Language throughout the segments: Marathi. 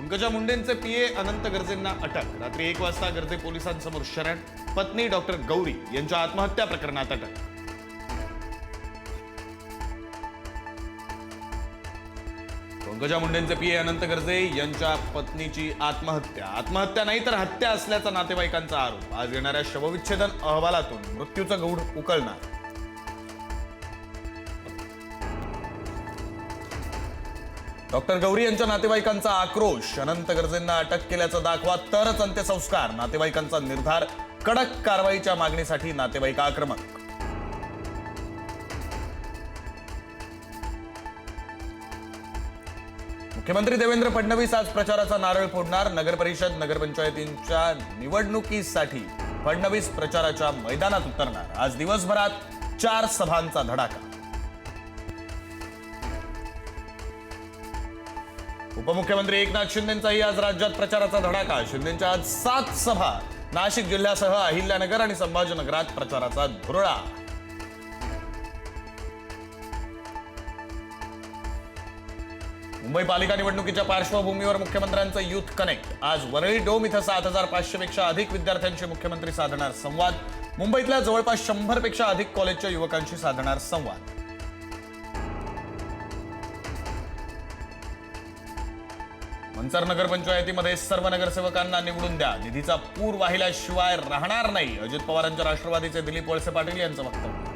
पंकजा मुंडेंचे पीए अनंत गर्जेंना अटक. रात्री एक वाजता गर्जे पोलिसांसमोर शरण. पत्नी डॉक्टर गौरी यांच्या आत्महत्या प्रकरणात अटक. पंकजा मुंडेंचे पीए अनंत गर्जे यांच्या पत्नीची आत्महत्या. आत्महत्या नाही तर हत्या असल्याचा नातेवाईकांचा आरोप. आज येणाऱ्या शवविच्छेदन अहवालातून मृत्यूचं गौड उकळणार डॉक्टर गौरी यांच्या नातेवाईकांचा आक्रोश अनंत गरजेंना अटक केल्याचा दाखवा तरच अंत्यसंस्कार. नातेवाईकांचा निर्धार कडक कारवाईच्या मागणीसाठी नातेवाईक आक्रमक. मुख्यमंत्री देवेंद्र फडणवीस आज प्रचाराचा नारळ फोडणार नगरपरिषद नगरपंचायतींच्या निवडणुकीसाठी फडणवीस प्रचाराच्या मैदानात उतरणार. आज दिवसभरात चार सभांचा धडाका. उपमुख्यमंत्री एकनाथ शिंदेंचाही आज राज्यात प्रचाराचा धडाका. शिंदेच्या आज सात सभा नाशिक जिल्ह्यासह अहिल्यानगर आणि संभाजीनगरात प्रचाराचा धुरळा. मुंबई पालिका निवडणुकीच्या पार्श्वभूमीवर मुख्यमंत्र्यांचं युथ कनेक्ट. आज वरळी डोम इथं सात हजार पाचशे पेक्षा अधिक विद्यार्थ्यांशी मुख्यमंत्री साधणार संवाद. मुंबईतल्या जवळपास शंभरपेक्षा अधिक कॉलेजच्या युवकांशी साधणार संवाद. मंचर नगरपंचायतीमध्ये सर्व नगरसेवकांना निवडून द्या. निधीचा पूर वाहिल्याशिवाय राहणार नाही. अजित पवारांच्या राष्ट्रवादीचे दिलीप वळसे पाटील यांचं वक्तव्य.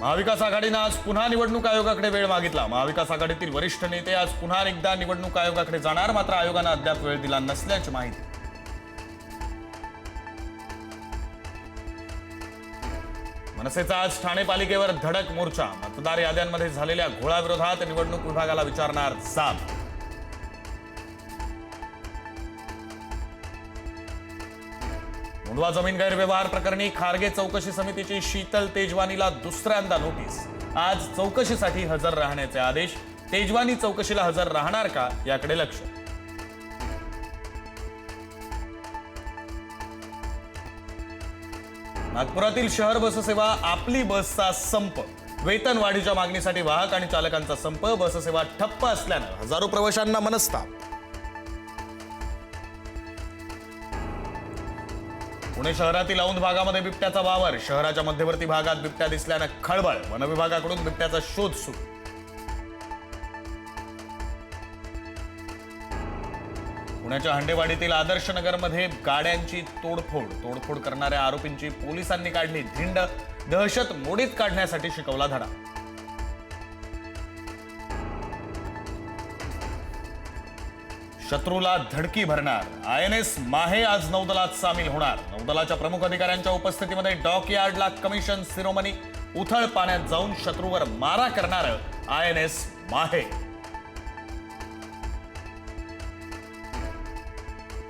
महाविकास आघाडीनं आज पुन्हा निवडणूक आयोगाकडे वेळ मागितला. महाविकास आघाडीतील वरिष्ठ नेते आज पुन्हा एकदा निवडणूक आयोगाकडे जाणार. मात्र आयोगानं अद्याप वेळ दिला नसल्याची माहिती. मनसेचा आज ठाणे पालिकेवर धडक मोर्चा. मतदार याद्यांमध्ये झालेल्या घोळाविरोधात निवडणूक विभागाला विचारणार जाब मुंडवा जमीन गैरव्यवहार प्रकरणी खारगे चौकशी समितीची शीतल तेजवानीला दुसऱ्यांदा नोटीस. आज चौकशीसाठी हजर राहण्याचे आदेश. तेजवानी चौकशीला हजर राहणार का? याकडे लक्ष. नागपुरातील शहर बससेवा आपली बसचा संप. वेतन वाढीच्या मागणीसाठी वाहक आणि चालकांचा संप बससेवा ठप्प असल्यानं हजारो प्रवाशांना मनस्ताप. पुणे शहरातील औंध भागामध्ये बिबट्याचा वावर शहराच्या मध्यवर्ती भागात बिबट्या दिसल्यानं खळबळ वनविभागाकडून बिबट्याचा शोध सुरू. पुण्याच्या हंडेवाडीतील आदर्श नगरमध्ये गाड्यांची तोडफोड तोडफोड करणाऱ्या आरोपींची पोलिसांनी काढली धिंड दहशत मोडीत काढण्यासाठी शिकवला धडा. शत्रूला धडकी भरणार. आय एन एस माहे आज नौदलात सामील होणार. नौदलाच्या प्रमुख अधिकाऱ्यांच्या उपस्थितीमध्ये डॉक यार्डला कमिशन सिरोमनी उथळ पाण्यात जाऊन शत्रूवर मारा करणार आय एन एस माहे.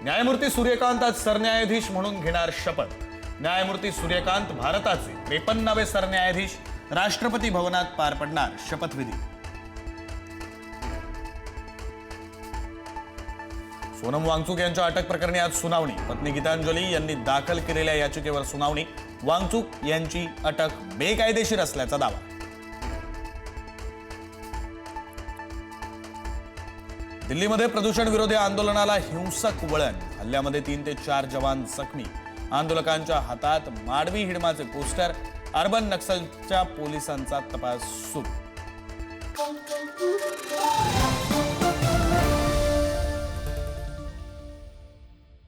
न्यायमूर्ती सूर्यकांत आज सरन्यायाधीश म्हणून घेणार शपथ. न्यायमूर्ती सूर्यकांत भारताचे त्रेपन्नावे सरन्यायाधीश राष्ट्रपती भवनात पार पडणार शपथविधी. सोनम वांगचूक यांच्या अटक प्रकरणी आज सुनावणी. पत्नी गीतांजली यांनी दाखल केलेल्या याचिकेवर सुनावणी. वांगचूक यांची अटक बेकायदेशीर असल्याचा दावा. दिल्लीमध्ये प्रदूषण विरोधी आंदोलनाला हिंसक वळण हल्ल्यामध्ये तीन ते चार जवान जखमी. आंदोलकांच्या हातात माडवी हिडमाचे पोस्टर अर्बन नक्सलच्या पोलिसांचा तपास सुरू.